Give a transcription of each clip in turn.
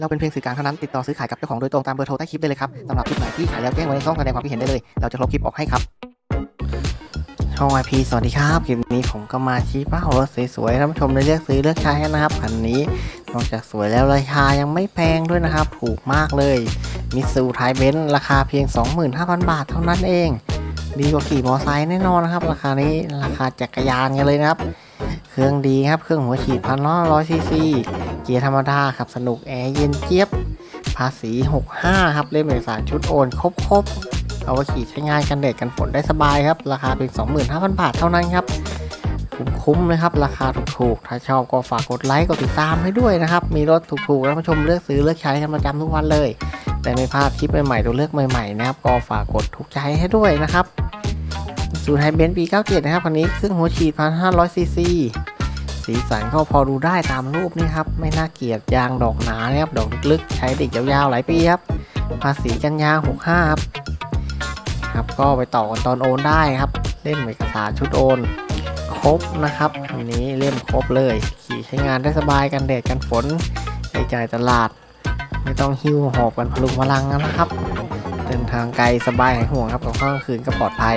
เราเป็นเพียงสื่อกลางเท่านั้นติดต่อซื้อขายกับเจ้าของโดยตรงตามเบอร์โทรใต้คลิปได้เลยครับสำหรับคลิปไหนที่ขายแล้วแจ้งไว้ในช่องแสดงความคิดเห็นได้เลย เราจะลบคลิปออกให้ครับช่อง IP สวัสดีครับ คลิปนี้ผมก็มาชี้เป้ารถสวยๆท่านผู้ชมได้เลือกซื้อเลือกใช้นะครับคันนี้นอกจากสวยแล้วราคายังไม่แพงด้วยนะครับ ถูกมากเลยมิสูไทยเบนซ์ราคาเพียง 25,000 บาทเท่านั้นเอง ดีกว่าขี่มอไซค์แน่นอนนะครับ ราคานี้ราคาจักรยานกันเลยนะครับ เครื่องดีครับ เครื่องหัวฉีดพันล้อร้อยซีซี เกียร์ธรรมดาขับสนุกแอร์เย็นเจี๊ยบ ภาษี 65 ครับเล่มเอกสารชุดโอนครบครบๆเอาไว้ขี่ใช้งานกันแดดกันฝนได้สบายครับ ราคาเพียง25,000 บาทเท่านั้นครับคุ้มๆนะครับ ราคาถูกๆ ถ้าชอบก็ฝากกดไลค์กดติดตามให้ด้วยนะครับ มีรถถูกๆแล้วมาชมเลือกซื้อเลือกใช้กันประจำทุกวันเลยแต่ไม่พลาดคลิปใหม่ๆตัวเลือกใหม่ๆนะครับก็ฝากกดถูกใจให้ด้วยนะครับสูตรไฮเบนซ์ปี 97 นะครับคันนี้เครื่องหัวฉีด 1,500ซีซี สีสันก็พอดูได้ตามรูปนี่ครับ ไม่น่าเกลียดยางดอกหนานะครับดอกลึกๆ ใช้เด็กยาวๆหลายปีครับ ภาษีกันยา65ครับครับก็ไปต่อกันตอนโอนได้ครับ เล่มเอกสารชุดโอน ครบนะครับอันนี้เล่มครบเลย ขี่ใช้งานได้สบายกันแดดกันฝนใช้จ่ายตลาด ไม่ต้องหิ้วหอบกันพลุงพลังนะครับ เดินทางไกลสบายหายห่วงครับกลางคืนก็ปลอดภัย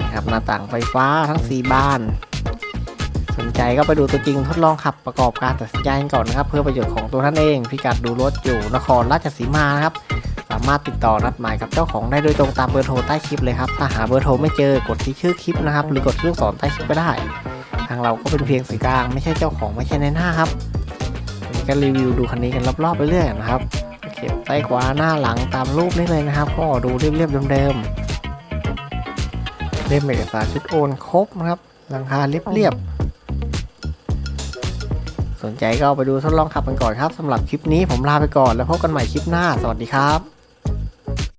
นะครับหน้าต่างไฟฟ้าทั้ง 4 บ้าน สนใจก็ไปดูตัวจริงทดลองขับประกอบการตัดสินใจกันก่อนนะครับ เพื่อประโยชน์ของตัวท่านเอง พิกัดดูรถอยู่นครราชสีมานะครับ สามารถติดต่อนัดหมายกับเจ้าของได้โดยตรงตามเบอร์โทรใต้คลิปเลยครับ ถ้าหาเบอร์โทรไม่เจอกดที่ชื่อคลิปนะครับ หรือกดที่ลูกศรใต้คลิปก็ได้ ทางเราก็เป็นเพียงสื่อกลางไม่ใช่เจ้าของไม่ใช่ในหน้าครับวันนี้ก็รีวิวดูคันนี้กันรอบๆไปเรื่อยนะครับเข็บใต้ขวาหน้าหลังตามรูปนี้เลยนะครับ ก็ดูเรียบๆเดิมๆเล่มเอกสารชุดโอนครบนะครับหลังคาเรียบๆ สนใจก็ไปดูทดลองขับกันก่อนครับสำหรับคลิปนี้ผมลาไปก่อนแล้วพบกันใหม่คลิปหน้า สวัสดีครับ